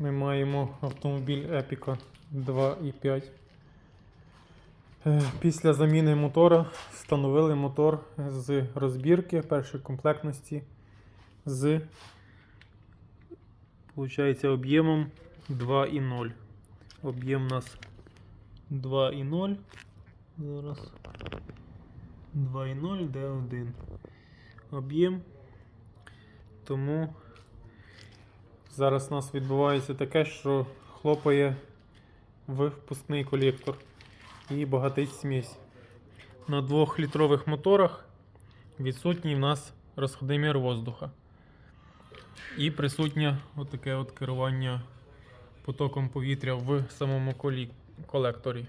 Ми маємо автомобіль Epica 2.5. Е, Після заміни мотора встановили мотор з розбірки першої комплектності з получається, об'ємом 2,0. Об'єм у нас 2,0. Зараз. 2,0 D1. Об'єм. Тому зараз у нас відбувається таке, що хлопає в впускний колектор і багатить смесь. На 2-літрових моторах відсутній в нас розходимір воздуха. І присутнє отаке от керування потоком повітря в самому колекторі.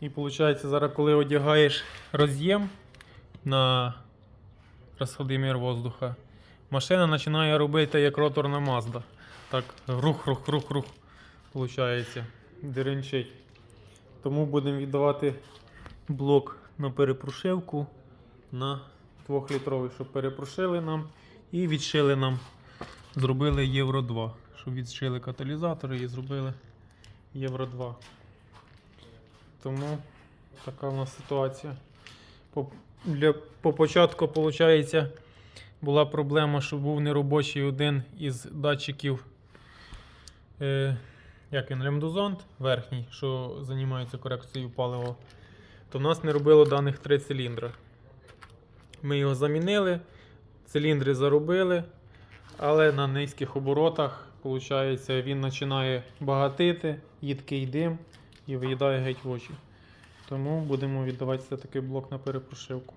І виходить, зараз, коли одягаєш роз'єм на розходимір воздуха, машина починає робити як роторна Mazda. Так, рух, рух, рух, рух. Получається, деренчить. Тому будемо віддавати блок на перепрошивку на 2-літровий, щоб перепрошили нам і відшили нам. Зробили Євро 2. Щоб відшили каталізатори і зробили Євро 2. Тому така у нас ситуація. По, для, по початку, виходить, була проблема, що був неробочий один із датчиків. Е, як він, ремдозонт верхній, що займається корекцією палива, то в нас не робило даних три циліндри. Ми його замінили, циліндри заробили, але на низьких оборотах, виходить, він починає багатити, їдкий дим і виїдає геть в очі. Тому будемо віддавати все-таки блок на перепрошивку.